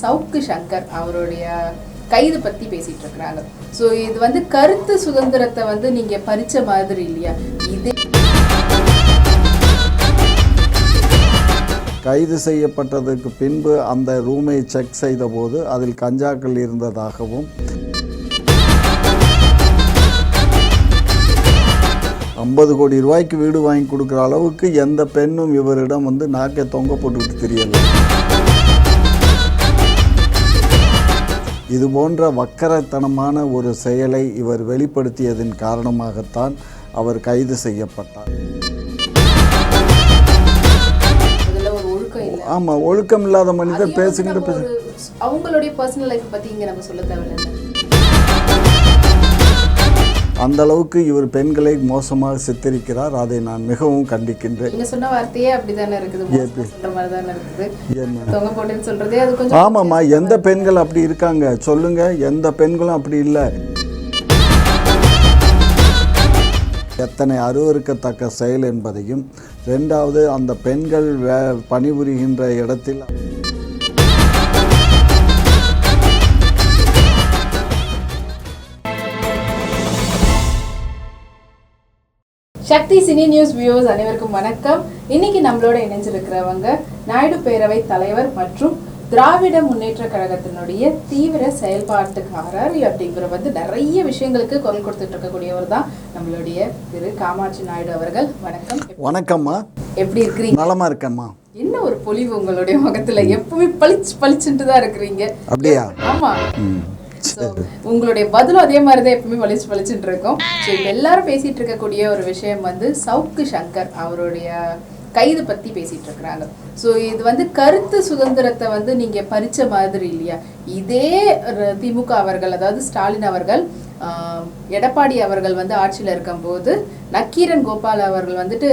சவுக்கு சங்கர் அவருடைய கைது பத்தி பேசிட்டு இருக்கிறாங்க. ஸோ இது வந்து கருத்து சுதந்திரத்தை வந்து நீங்க பறிச்ச மாதிரி இல்லையா? இதே கைது செய்யப்பட்டதுக்கு பின்பு அந்த ரூமை செக் செய்தபோது அதில் கஞ்சாக்கள் இருந்ததாகவும் ஐம்பது கோடி ரூபாய்க்கு வீடு வாங்கி கொடுக்குற அளவுக்கு எந்த பெண்ணும் இவரிடம் வந்து நாக்கை தொங்க போட்டுக்கிட்டு தெரியலை இது போன்ற வக்கரத்தனமான ஒரு செயலை இவர் வெளிப்படுத்தியதன் காரணமாகத்தான் அவர் கைது செய்யப்பட்டார். ஆமாம் ஒழுக்கம் இல்லாத மனிதர் பேசுகிற அவங்களுடைய பர்சனல் லைஃப் பத்தி இங்க நம்ம சொல்ல தேவையில்லை. அந்த அளவுக்கு இவர் பெண்களை மோசமாக சித்தரிக்கிறார். அதை நான் மிகவும் கண்டிக்கின்றேன். நீங்க சொன்ன வார்த்தையே அப்படிதானே இருக்குது. ஆமாம்மா எந்த பெண்கள் அப்படி இருக்காங்க? சொல்லுங்க. எந்த பெண்களும் அப்படி இல்லை. எத்தனை அருவருக்கத்தக்க செயல் என்பதையும் ரெண்டாவது அந்த பெண்கள் வே பணிபுரிகின்ற இடத்தில் சக்தி சினி நியூஸ் வியூவர்ஸ் அனைவருக்கும் வணக்கம். இன்னைக்கு நம்மளோட இணைஞ்சிருக்கிறவங்க நாயுடு பேரவை தலைவர் மற்றும் திராவிட முன்னேற்ற கழகத்தினுடைய தீவிர செயல்பாட்டுக்காரர் அப்படிங்கிற வந்து நிறைய விஷயங்களுக்கு குரல் கொடுத்துட்டு இருக்கக்கூடியவர் தான் நம்மளுடைய திரு காமாட்சி நாயுடு அவர்கள். வணக்கம். வணக்கம்மா. எப்படி இருக்கிறீங்க? நலமா இருக்கேம்மா என்ன ஒரு பொலிவு உங்களுடைய முகத்துல? எப்பவுமே பளிச்சு பளிச்சுட்டு தான் இருக்கிறீங்க. அப்படியா? ஆமா. உங்களுடைய பதிலும் அதே மாதிரி தான் எப்பவுமே வலிச்சு வலிச்சுட்டு இருக்கும். ஸோ இப்போ எல்லாரும் பேசிட்டு இருக்கக்கூடிய ஒரு விஷயம் வந்து சவுக்கு சங்கர் அவருடைய கைது பத்தி பேசிட்டு இருக்கிறாங்க. ஸோ இது வந்து கருத்து சுதந்திரத்தை வந்து நீங்க பறிச்ச மாதிரி இல்லையா? இதே திமுக அவர்கள் அதாவது ஸ்டாலின் அவர்கள் எடப்பாடி அவர்கள் வந்து ஆட்சியில் இருக்கும்போது நக்கீரன் கோபால் அவர்கள் வந்துட்டு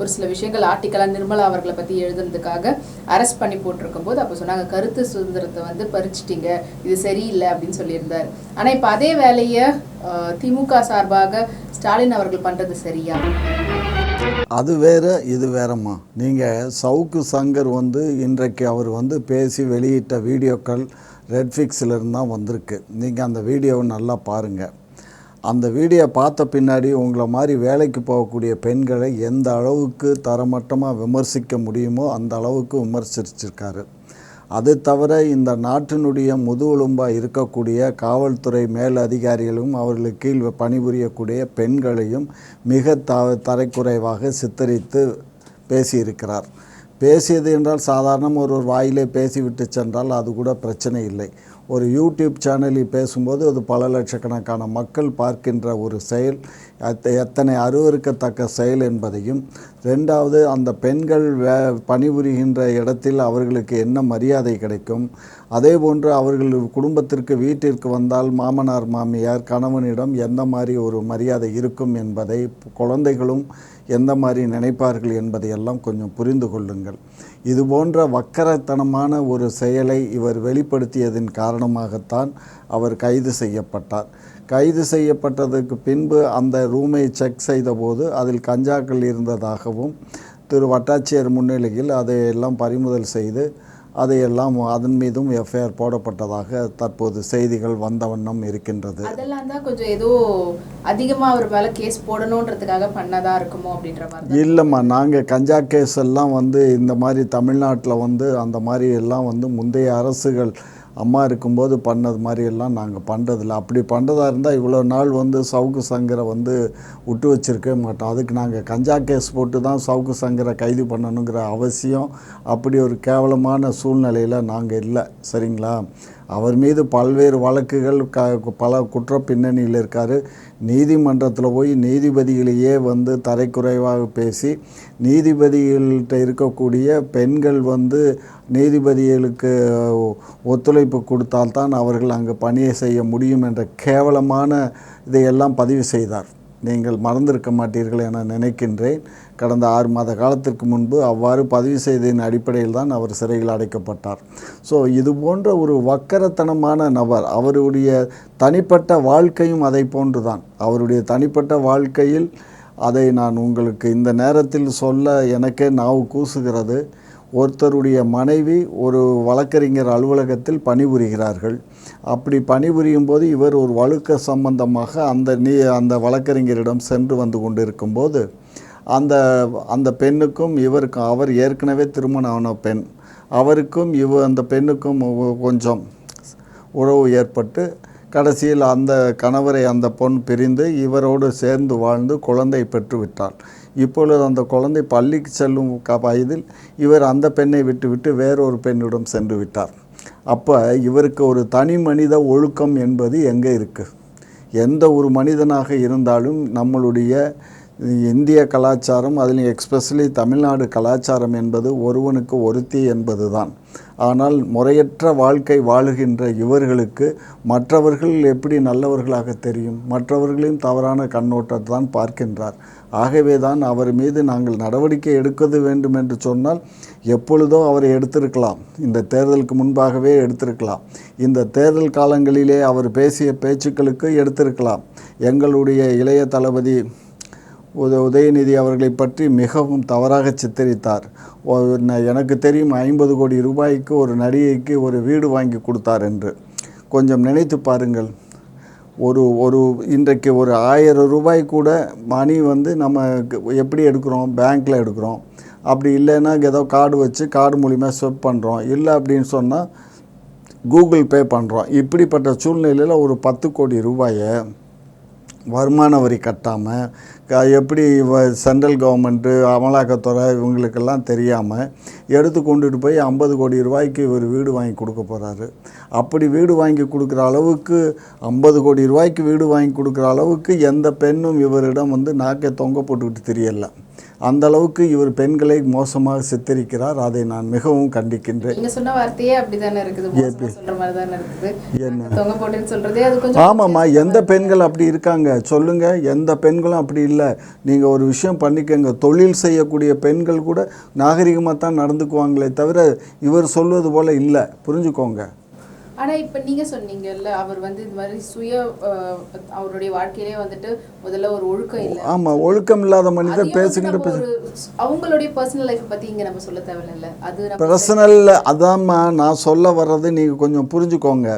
ஒரு சில விஷயங்கள் ஆர்டிக்கலாக நிர்மலா அவர்களை பற்றி எழுதுனதுக்காக அரெஸ்ட் பண்ணி போட்டிருக்கும் போது அப்போ சொன்னாங்க கருத்து சுதந்திரத்தை வந்து பறிச்சிட்டீங்க இது சரியில்லை அப்படின்னு சொல்லியிருந்தார். ஆனால் இப்போ அதே வேலையை திமுக சார்பாக ஸ்டாலின் அவர்கள் பண்ணுறது சரியா? அது வேற இது வேறம்மா. நீங்கள் சவுக்கு சங்கர் வந்து இன்றைக்கு அவர் வந்து பேசி வெளியிட்ட வீடியோக்கள் ரெட்ஃபிக்ஸிலிருந்து தான் வந்திருக்கு. நீங்கள் அந்த வீடியோவை நல்லா பாருங்கள் அந்த வீடியோ பார்த்த பின்னாடி உங்களை மாதிரி வேலைக்கு போகக்கூடிய பெண்களை எந்த அளவுக்கு தரமட்டமாக விமர்சிக்க முடியுமோ அந்த அளவுக்கு விமர்சிச்சிருக்காரு. அது தவிர இந்த நாட்டினுடைய முதுகெலும்பாக இருக்கக்கூடிய காவல்துறை மேல் அதிகாரிகளும் அவர்களுக்கு கீழ் பணிபுரியக்கூடிய பெண்களையும் மிக த தரைக்குறைவாக சித்தரித்து பேசியிருக்கிறார். பேசியது என்றால் சாதாரணம். ஒரு ஒரு வாயிலே பேசிவிட்டு சென்றால் அது கூட பிரச்சனை இல்லை. ஒரு யூடியூப் சேனலில் பேசும்போது அது பல லட்சக்கணக்கான மக்கள் பார்க்கின்ற ஒரு செயல் அத்த- எத்தனை அருவருக்கத்தக்க செயல் என்பதையும் ரெண்டாவது அந்த பெண்கள் வே பணிபுரிகின்ற இடத்தில் அவர்களுக்கு என்ன மரியாதை கிடைக்கும்? அதே போன்று அவர்கள் குடும்பத்திற்கு வீட்டிற்கு வந்தால் மாமனார் மாமியார் கணவனிடம் எந்த மாதிரி ஒரு மரியாதை இருக்கும் என்பதை குழந்தைகளும் எந்த மாதிரி நினைப்பார்கள் என்பதையெல்லாம் கொஞ்சம் புரிந்து கொள்ளுங்கள். இது போன்ற வக்கரத்தனமான ஒரு செயலை இவர் வெளிப்படுத்தியதன் காரணமாகத்தான் அவர் கைது செய்யப்பட்டார். கைது செய்யப்பட்டதுக்கு பின்பு அந்த ரூமை செக் செய்தபோது அதில் கஞ்சாக்கள் இருந்ததாகவும் திரு வட்டாட்சியர் முன்னிலையில் அதையெல்லாம் பறிமுதல் செய்து அதையெல்லாம் அதன் மீதும் எஃப்ஐஆர் போடப்பட்டதாக தற்போது செய்திகள் வந்த வண்ணம் இருக்கின்றது அதெல்லாம் தான் கொஞ்சம் ஏதோ அதிகமா அவர் மேல கேஸ் போடணுன்றதுக்காக பண்ணதா இருக்குமோ அப்படின்ற மாதிரி. இல்லைம்மா நாங்கள் கஞ்சா கேஸ் எல்லாம் வந்து இந்த மாதிரி தமிழ்நாட்டில் வந்து அந்த மாதிரி எல்லாம் வந்து முந்தைய அரசுகள் அம்மா இருக்கும்போது பண்ணது மாதிரியெல்லாம் நாங்கள் பண்ணுறதில்ல அப்படி பண்ணுறதா இருந்தால் இவ்வளோ நாள் வந்து சவுக்கு சங்கரை வந்து விட்டு வச்சுருக்கவே மாட்டோம். அதுக்கு நாங்கள் கஞ்சா கேஸ் போட்டு தான் சவுக்கு சங்கரை கைது பண்ணணுங்கிற அவசியம் அப்படி ஒரு கேவலமான சூழ்நிலையில் நாங்கள் இல்லை. சரிங்களா? அவர் மீது பல்வேறு வழக்குகள் க பல குற்ற பின்னணியில் இருக்கார். நீதிமன்றத்தில் போய் நீதிபதிகளையே வந்து தரைக்குறைவாக பேசி நீதிபதிகள்கிட்ட இருக்கக்கூடிய பெண்கள் வந்து நீதிபதிகளுக்கு ஒத்துழைப்பு கொடுத்தால்தான் அவர்கள் அங்கு பணியை செய்ய முடியும் என்ற கேவலமான இதையெல்லாம் பதிவு செய்தார். நீங்கள் மறந்திருக்க மாட்டீர்கள் என நினைக்கின்றேன். கடந்த ஆறு மாத காலத்திற்கு முன்பு அவ்வாறு பதிவு செய்ததின் அடிப்படையில் தான் அவர் சிறையில் அடைக்கப்பட்டார். ஸோ இது போன்ற ஒரு வக்கரத்தனமான நபர் அவருடைய தனிப்பட்ட வாழ்க்கையும் அதை போன்றுதான். அவருடைய தனிப்பட்ட வாழ்க்கையில் அதை நான் உங்களுக்கு இந்த நேரத்தில் சொல்ல எனக்கே நாவு கூசுகிறது. ஒருத்தருடைய மனைவி ஒரு வழக்கறிஞர் அலுவலகத்தில் பணிபுரிகிறார்கள். அப்படி பணிபுரியும் போது இவர் ஒரு வழுக்க சம்பந்தமாக அந்த நீ அந்த வழக்கறிஞரிடம் சென்று வந்து கொண்டிருக்கும்போது அந்த அந்த பெண்ணுக்கும் இவருக்கும் அவர் ஏற்கனவே திருமணம் ஆன பெண் அவருக்கும் இவ அந்த பெண்ணுக்கும் கொஞ்சம் உறவு ஏற்பட்டு கடைசியில் அந்த கணவரை அந்த பொண் பிரிந்து இவரோடு சேர்ந்து வாழ்ந்து குழந்தை பெற்றுவிட்டாள். இப்பொழுது அந்த குழந்தை பள்ளிக்கு செல்லும் க- வயதில் இவர் அந்த பெண்ணை விட்டுவிட்டு வேறொரு பெண்ணிடம் சென்று விட்டார். அப்போ இவருக்கு ஒரு தனி மனித ஒழுக்கம் என்பது எங்கே இருக்குது எந்த ஒரு மனிதனாக இருந்தாலும் நம்மளுடைய இந்திய கலாச்சாரம் அதில் எக்ஸ்பெஷலி தமிழ்நாடு கலாச்சாரம் என்பது ஒருவனுக்கு ஒருத்தி என்பது தான் ஆனால் முறையற்ற வாழ்க்கை வாழுகின்ற இவர்களுக்கு மற்றவர்கள் எப்படி நல்லவர்களாக தெரியும்? மற்றவர்களையும் தவறான கண்ணோட்டத்தை தான் பார்க்கின்றார். ஆகவே தான் அவர் மீது நாங்கள் நடவடிக்கை எடுக்க வேண்டும் என்று சொன்னால் எப்பொழுதோ அவரை எடுத்திருக்கலாம். இந்த தேர்தலுக்கு முன்பாகவே எடுத்திருக்கலாம். இந்த தேர்தல் காலங்களிலே அவர் பேசிய பேச்சுக்களுக்கு எடுத்திருக்கலாம். எங்களுடைய இளைய தளபதி உத உதயநிதி அவர்களை பற்றி மிகவும் தவறாக சித்தரித்தார். எனக்கு தெரியும் ஐம்பது கோடி ரூபாய்க்கு ஒரு நடிகைக்கு ஒரு வீடு வாங்கி கொடுத்தார் என்று. கொஞ்சம் நினைத்து பாருங்கள். ஒரு ஒரு இன்றைக்கு ஒரு ஆயிரம் ரூபாய் கூட மணி வந்து நம்ம எப்படி எடுக்கிறோம்? பேங்க்கில் எடுக்கிறோம். அப்படி இல்லைன்னா ஏதோ கார்டு வச்சு கார்டு மூலிமா ஸ்வெப் பண்ணுறோம் இல்லை அப்படின்னு சொன்னால் கூகுள் பே பண்ணுறோம் இப்படிப்பட்ட சூழ்நிலையில் ஒரு பத்து கோடி ரூபாயை வருமான வரி கட்டாமல் எப்படி வ- சென்ட்ரல் கவர்மெண்ட்டு அமலாக்கத்துறை இவங்களுக்கெல்லாம் தெரியாமல் எடுத்து கொண்டுட்டு போய் ஐம்பது கோடி ரூபாய்க்கு இவர் வீடு வாங்கி கொடுக்க போகிறாரு அப்படி வீடு வாங்கி கொடுக்குற அளவுக்கு ஐம்பது கோடி ரூபாய்க்கு வீடு வாங்கி கொடுக்குற அளவுக்கு எந்த பெண்ணும் இவரிடம் வந்து நாக்கை தொங்க போட்டுக்கிட்டு தெரியலை. அந்த அளவுக்கு இவர் பெண்களை மோசமாக சித்தரிக்கிறார். அதை நான் மிகவும் கண்டிக்கின்றேன். நீங்க சொன்ன வார்த்தையே அப்படிதானே இருக்குது. சொல்ற மாதிரி தானே இருக்குது தொங்க போட்டுன்னு சொல்றதே அது கொஞ்சம் ஆமாம்மா எந்த பெண்கள் அப்படி இருக்காங்க? சொல்லுங்க. எந்த பெண்களும் அப்படி இல்லை. நீங்கள் ஒரு விஷயம் பண்ணிக்கங்க. தொழில் செய்யக்கூடிய பெண்கள் கூட நாகரிகமாக தான் நடந்துக்குவாங்களே தவிர இவர் சொல்வது போல இல்லை. புரிஞ்சுக்கோங்க. ஆனா இப்ப நீங்க சொன்னீங்கல்ல அவர் வந்து இந்த மாதிரி சுய அவருடைய வாழ்க்கையிலே வந்துட்டு முதல்ல ஒரு ஒழுக்கம் இல்ல. ஆமாம் ஒழுக்கம் இல்லாத மனிதர் ஒரு அவங்களுடைய பர்சனல் லைஃப் பத்தி இங்க நம்ம சொல்ல தேவையில்ல அது நம்ம பர்சனலில் அதாம்மா நான் சொல்ல வர்றது நீங்கள் கொஞ்சம் புரிஞ்சுக்கோங்க.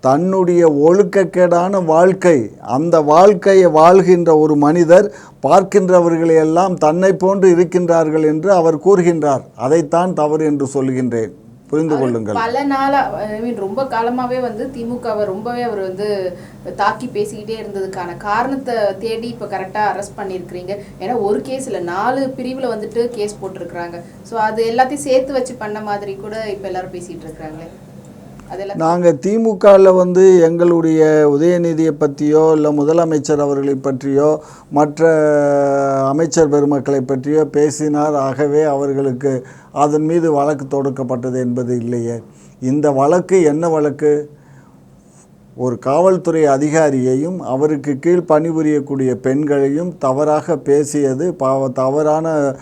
தன்னுடைய ஒழுக்கக்கேடான வாழ்க்கை அந்த வாழ்க்கையை வாழ்கின்ற ஒரு மனிதர் பார்க்கின்றவர்களை எல்லாம் தன்னை போன்று இருக்கின்றார்கள் என்று அவர் கூறுகின்றார். அதைத்தான் தவறு என்று சொல்கின்றேன். புரிந்து கொள்ளுங்கள். பல நாளா ஐ மீன் ரொம்ப காலமாவே வந்து திமுகவை ரொம்பவே அவர் வந்து தாக்கி பேசிக்கிட்டே இருந்ததுக்கான காரணத்தை தேடி இப்ப கரெக்டா அரெஸ்ட் பண்ணியிருக்கிறீங்க. ஏன்னா ஒரு கேஸ் இல்ல நாலு பிரிவுல வந்துட்டு கேஸ் போட்டிருக்கிறாங்க. ஸோ அது எல்லாத்தையும் சேர்த்து வச்சு பண்ண மாதிரி கூட இப்ப எல்லாரும் பேசிட்டு இருக்கிறாங்களே. நாங்கள் திமுகவில் வந்து எங்களுடைய உதயநிதியை பற்றியோ இல்லை முதலமைச்சர் அவர்களை பற்றியோ மற்ற அமைச்சர் பெருமக்களை பற்றியோ பேசினார். ஆகவே அவர்களுக்கு அதன் மீது வழக்கு தொடுக்கப்பட்டது என்பது இல்லையே. இந்த வழக்கு என்ன வழக்கு? ஒரு காவல்துறை அதிகாரியையும் அவருக்கு கீழ் பணிபுரியக்கூடிய பெண்களையும் தவறாக பேசியது பாவ தவறான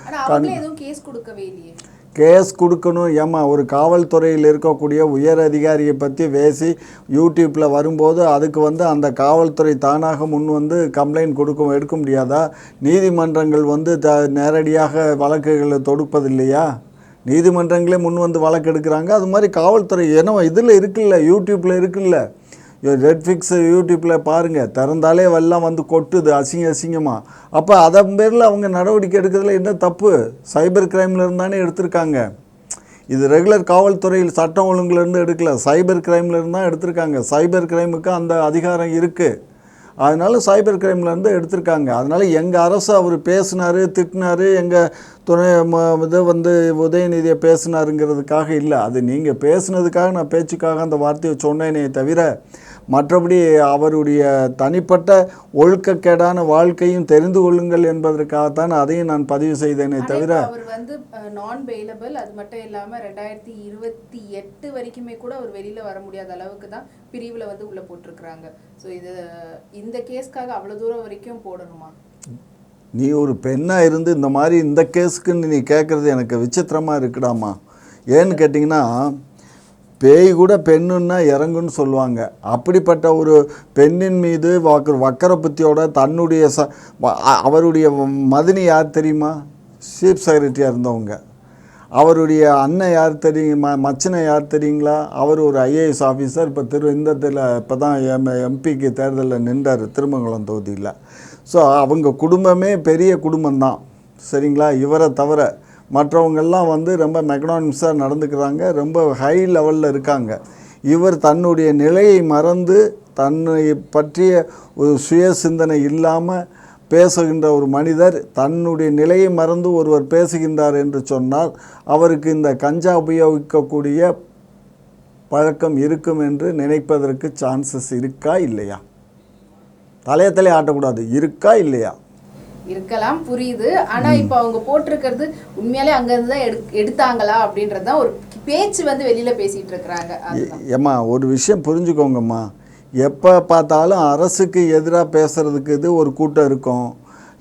கேஸ் கொடுக்கணும். ஏம்மா ஒரு காவல்துறையில் இருக்கக்கூடிய உயர் அதிகாரியை பற்றி பேசி யூடியூப்பில் வரும்போது அதுக்கு வந்து அந்த காவல்துறை தானாக முன் வந்து கம்ப்ளைண்ட் கொடுக்கும் எடுக்க முடியாதா? நீதிமன்றங்கள் வந்து த நேரடியாக வழக்குகளை தொடுப்பதில்லையா? நீதிமன்றங்களே முன் வந்து வழக்கு எடுக்கிறாங்க. அது மாதிரி காவல்துறை ஏன்னா இதில் இருக்குல்ல யூடியூப்பில் இருக்குல்ல. நெட்ஃப்ளிக்ஸ் யூடியூப்பில் பாருங்கள் திறந்தாலே எல்லாம் வந்து கொட்டுது அசிங்க அசிங்கமாக அப்போ அதன் பேரில் அவங்க நடவடிக்கை எடுக்கிறதுல என்ன தப்பு? சைபர் கிரைமில் இருந்தானே எடுத்திருக்காங்க. இது ரெகுலர் காவல்துறையில் சட்டம் ஒழுங்குலேருந்து எடுக்கல. சைபர் கிரைம்லேருந்து தான் எடுத்திருக்காங்க. சைபர் கிரைமுக்கு அந்த அதிகாரம் இருக்குது அதனால சைபர் கிரைம்லேருந்து எடுத்திருக்காங்க. அதனால் எங்கள் அரசு அவர் பேசினார் திட்டினார் எங்கள் துணை ம- இதை வந்து உதயநிதியை பேசினாருங்கிறதுக்காக இல்லை. அது நீங்கள் பேசுனதுக்காக நான் பேச்சுக்காக அந்த வார்த்தையை சொன்னேனே தவிர மற்றபடி அவருடைய தனிப்பட்ட ஒழுக்கக்கேடான வாழ்க்கையும் தெரிந்து கொள்ளுங்கள் என்பதற்காகத்தான் அதையும் நான் பதிவு செய்தேனே தவிர அவர் வந்து நான் பெயிலபிள் அது மட்டும் இல்லாம ரெண்டாயிரத்தி இருபத்தி எட்டு வரைக்குமே கூட அவர் வெளியில வர முடியாத அளவுக்கு தான் பிரிவுல வந்து உள்ள போட்டிருக்கிறாங்க. ஸோ இது இந்த கேஸ்க்காக அவ்வளவு தூரம் வரைக்கும் போடணுமா? நீ ஒரு பெண்ணாக இருந்து இந்த மாதிரி இந்த கேஸுக்குன்னு நீ கேட்குறது எனக்கு விசித்திரமாக இருக்குடாமா? ஏன்னு கேட்டிங்கன்னா பேய் கூட பெண்ணுன்னா இறங்குன்னு சொல்லுவாங்க. அப்படிப்பட்ட ஒரு பெண்ணின் மீது வக்க வக்கர புத்தியோட தன்னுடைய ச அவருடைய மதினி யார் தெரியுமா? சீஃப் செக்ரட்டரியாக இருந்தவங்க. அவருடைய அண்ணன் யார் தெரியுமா? மச்சனை யார் தெரியுங்களா? அவர் ஒரு ஐஏஎஸ் ஆஃபீஸர். இப்போ திரு இந்த இப்போ தான் எம் எம்பிக்கு தேர்தலில் நின்றார் திருமங்கலம் தொகுதியில். ஸோ அவங்க குடும்பமே பெரிய குடும்பம்தான். சரிங்களா? இவரை தவிர மற்றவங்கெல்லாம் வந்து ரொம்ப மெக்னானிம்ஸாக நடந்துக்கிறாங்க ரொம்ப ஹை லெவலில் இருக்காங்க. இவர் தன்னுடைய நிலையை மறந்து தன்னை பற்றிய ஒரு சுய சிந்தனை இல்லாமல் பேசுகின்ற ஒரு மனிதர் தன்னுடைய நிலையை மறந்து ஒருவர் பேசுகின்றார் என்று சொன்னால் அவருக்கு இந்த கஞ்சா உபயோகிக்கக்கூடிய பழக்கம் இருக்கும் என்று நினைப்பதற்கு சான்சஸ் இருக்கா இல்லையா? தலையை தலையை ஆட்டக்கூடாது. இருக்கா இல்லையா? இருக்கலாம் புரியுது. ஆனா இப்ப அவங்க போட்டிருக்கிறது உண்மையாலே அங்க இருந்து தான் எடு எடுத்தாங்களா அப்படின்றது தான் ஒரு பேச்சு வந்து வெளியில பேசிட்டு இருக்கிறாங்க. ஏம்மா ஒரு விஷயம் புரிஞ்சுக்கோங்கம்மா. எப்போ பார்த்தாலும் அரசுக்கு எதிராக பேசுகிறதுக்கு இது ஒரு கூட்டம் இருக்கும்.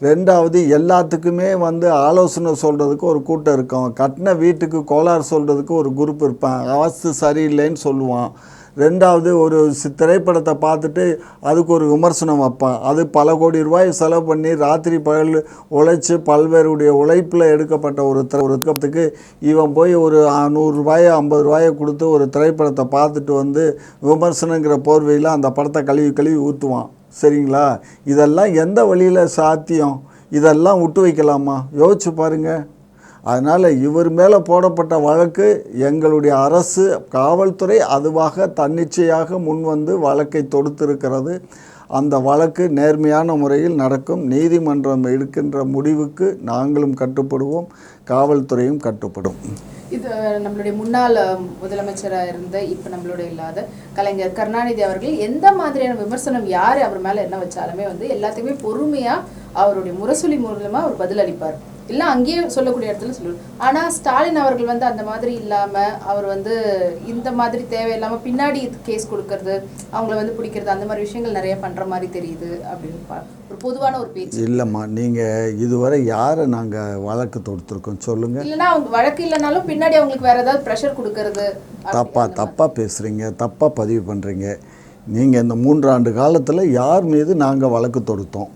ரெண்டாவது எல்லாத்துக்குமே வந்து ஆலோசனை சொல்கிறதுக்கு ஒரு கூட்டம் இருக்கும். கட்டின வீட்டுக்கு கோளாறு சொல்கிறதுக்கு ஒரு குரூப் இருப்பான். அவஸ்து சரியில்லைன்னு சொல்லுவான். ரெண்டாவது ஒரு சி- திரைப்படத்தை பார்த்துட்டு அதுக்கு ஒரு விமர்சனம் வைப்பான் அது பல கோடி ரூபாய் செலவு பண்ணி ராத்திரி பகல் உழைச்சி பல்வேறுடைய உழைப்பில் எடுக்கப்பட்ட ஒரு திரை- ஒரு இவன் போய் ஒரு நூறுரூபாயோ ஐம்பது ரூபாயோ கொடுத்து ஒரு திரைப்படத்தை பார்த்துட்டு வந்து விமர்சனங்கிற போர்வையில் அந்த படத்தை கழுவி கழுவி ஊற்றுவான் சரிங்களா? இதெல்லாம் எந்த வழியில் சாத்தியம்? இதெல்லாம் விட்டு வைக்கலாமா? யோசிச்சு பாருங்கள் அதனால் இவர் மேலே போடப்பட்ட வழக்கு எங்களுடைய அரசு காவல்துறை அதுவாக தன்னிச்சையாக முன்வந்து வழக்கை தொடுத்திருக்கிறது. அந்த வழக்கு நேர்மையான முறையில் நடக்கும். நீதிமன்றம் எடுக்கின்ற முடிவுக்கு நாங்களும் கட்டுப்படுவோம். காவல்துறையும் கட்டுப்படும். இது நம்மளுடைய முன்னாள் முதலமைச்சராக இருந்த இப்போ நம்மளுடைய இல்லாத கலைஞர் கருணாநிதி அவர்கள் எந்த மாதிரியான விமர்சனம் யார் அவர் மேலே என்ன வச்சாலுமே வந்து எல்லாத்தையுமே பொறுமையாக அவருடைய முரசொலி மூலமாக அவர் பதிலளிப்பார். இல்லை அங்கேயே சொல்லக்கூடிய இடத்துல சொல்லுவார் ஆனால் ஸ்டாலின் அவர்கள் வந்து அந்த மாதிரி இல்லாமல் அவர் வந்து இந்த மாதிரி தேவையில்லாமல் பின்னாடி கேஸ் கொடுக்கறது அவங்கள வந்து பிடிக்கிறது அந்த மாதிரி விஷயங்கள் நிறைய பண்ணுற மாதிரி தெரியுது அப்படின்னு ஒரு பொதுவான ஒரு பேச்சு. இல்லைம்மா நீங்கள் இதுவரை யாரை நாங்கள் வழக்கு தொடுத்துருக்கோம் சொல்லுங்கள் இல்லைன்னா அவங்க வழக்கு இல்லைனாலும் பின்னாடி அவங்களுக்கு வேற ஏதாவது ப்ரெஷர் கொடுக்கறது தப்பாக தப்பாக பேசுகிறீங்க தப்பாக பதிவு பண்ணுறீங்க நீங்கள் இந்த மூன்றாண்டு காலத்தில் யார் மீது நாங்கள் வழக்கு தொடுத்தோம்?